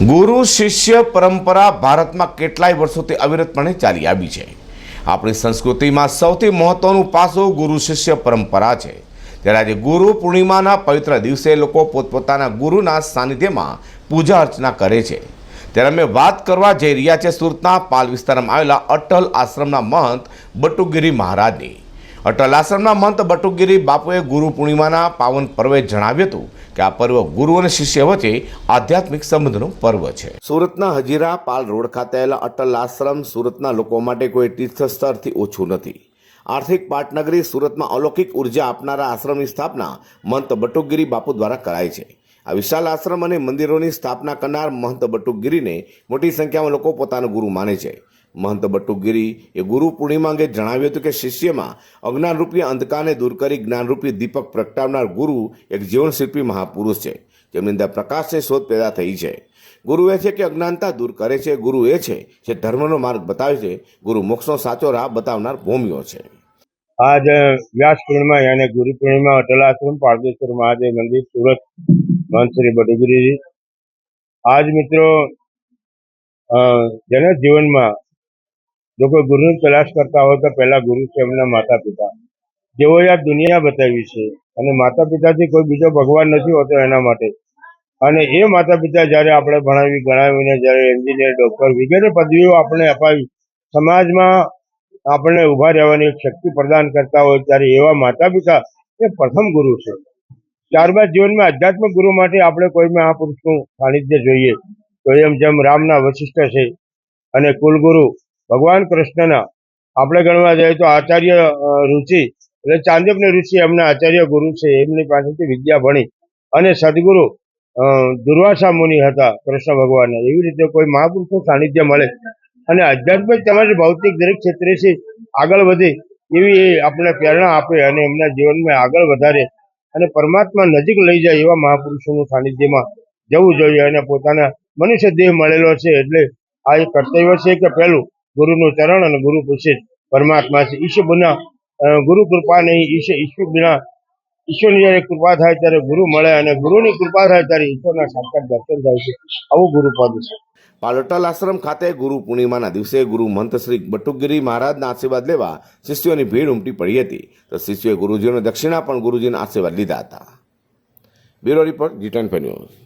ગુરુ, શિષ્ય, પરંપરા ભારતમાં કેટલાય વર્ષોથી અવિરતપણે ચાલી આવી છે. આપણી સંસ્કૃતિમાં સૌથી મહત્વનું પાસું ગુરુ, શિષ્ય, પરંપરા છે. ત્યારે આજે ગુરુ પૂર્ણિમાના પવિત્ર દિવસે લોકો પોતપોતાના ગુરુના સાનિધ્યમાં પૂજા અર્ચના કરે છે. ત્યારે અમે વાત કરવા જઈ રહ્યા છે સુરતના પાલ વિસ્તારમાં આવેલા અટલ આશ્રમના મહંત બટુગીરી મહારાજની. અટલ આશ્રમના મંત બટુગીરી બાપુએ ગુરુ પૂર્ણિમાના પાવન પર્વે જણાવ્યું હતું કે આ પર્વ ગુરુ અને શિષ્ય વચ્ચે આધ્યાત્મિક સંબંધનું પર્વ છે. સુરતના હજીરા પાલ રોડ ખાતે આવેલા અટલ આશ્રમ સુરતના લોકો માટે કોઈ તીર્થસ્થળથી ઓછું નથી. આર્થિક પાટનગરી સુરતમાં અલૌકિક ઊર્જા આપનારા આશ્રમની સ્થાપના મંત બટુગીરી બાપુ દ્વારા કરાય છે. આ વિશાલ આશ્રમ અને મંદિરોની સ્થાપના કરનાર મહંત બટુકગીરીને મોટી સંખ્યામાં લોકો પોતાનો ગુરુ માને છે. મહંત બટુગીરી એ ગુરુ પૂર્ણિમા અંગે જણાવ્યું હતું કે શિષ્યમાં અજ્ઞાનરૂપી અંધકારને દૂર કરી જ્ઞાનરૂપી દીપક પ્રગટાવનાર ગુરુ એક જીવનશિલ્પી મહાપુરુષ છે. જેમની અંદર પ્રકાશની શોધ પેદા થઈ છે. ગુરુ એ છે કે અજ્ઞાનતા દૂર કરે છે. ગુરુ એ છે જે ધર્મનો માર્ગ બતાવે છે. ગુરુ મોક્ષનો સાચો રાહ બતાવનાર ભૂમિઓ છે. આજ વ્યાસ પૂર્ણિમા અને ગુરુ પૂર્ણિમા અટલ આશ્રમ પારદેશ્વર મહાદેવ મંદિર સુરત મહંત શ્રી બટુગીરી આજ મિત્રો જેના જીવનમાં જો કોઈ ગુરુની તલાશ કરતા હોય તો પહેલા ગુરુ છે એમના માતા પિતા જેઓએ આ દુનિયા બતાવી છે અને માતા પિતાથી કોઈ બીજો ભગવાન નથી હોતો એના માટે. અને એ માતા પિતા જ્યારે આપણે ભણાવી, ગણાવીને જ્યારે એન્જિનિયર ડોક્ટર વગેરે પદવીઓ આપણે અપાવી, સમાજમાં આપણે ઊભા રહેવાની શક્તિ પ્રદાન કરતા હોય ત્યારે એવા માતા પિતા એ પ્રથમ ગુરુ છે. ત્યારબાદ જીવનમાં આધ્યાત્મિક ગુરુ માટે આપણે કોઈ મહાપુરુષનું સાનિધ્ય જોઈએ તો એમ જેમ રામના વશિષ્ઠ છે અને કુલગુરુ ભગવાન કૃષ્ણના. આપણે ગણવા જઈએ તો આચાર્ય ઋષિ એટલે ચાંદપની ઋષિ એમના આચાર્ય ગુરુ છે, એમની પાસેથી વિદ્યા ભણી અને સદગુરુ દુર્વાસા મુનિ હતા કૃષ્ણ ભગવાનના. એવી રીતે કોઈ મહાપુરુષનું સાનિધ્ય મળે. અને આધ્યાત્મિક તેમજ ભૌતિક દરેક ક્ષેત્રેથી આગળ વધે એવી એ આપણે પ્રેરણા આપે અને એમના જીવનમાં આગળ વધારે અને પરમાત્મા નજીક લઈ જાય એવા મહાપુરુષોનું સાનિધ્યમાં જવું જોઈએ અને પોતાના મનુષ્ય દેહ મળેલો છે એટલે આ એક કર્તવ્ય છે કે પહેલું ગુરુનું ચરણ અને ગુરુ પૂછે પરમાત્મા છે. ઈશ્વર બિના ગુરુ કૃપા નહીં ઈશ્વર ઈશ્વર બિના ઈશ્વરની જયારે કૃપા થાય ત્યારે ગુરુ મળે અને ગુરુની કૃપા થાય ત્યારે ઈશ્વરના સાક્ષાત દર્શન થાય છે. આવું ગુરુપદ છે. પાલોટલ આશ્રમ ખાતે ગુરુ પૂર્ણિમાના દિવસે ગુરુ મંત શ્રી બટુકગીરી મહારાજના આશીર્વાદ લેવા શિષ્યોની ભીડ ઉમટી પડી હતી. તો શિષ્યોએ ગુરુજીનો દક્ષિણા પણ ગુરુજીના આશીર્વાદ લીધા હતા. બ્યુરો રિપોર્ટ જીટન ન્યૂઝ.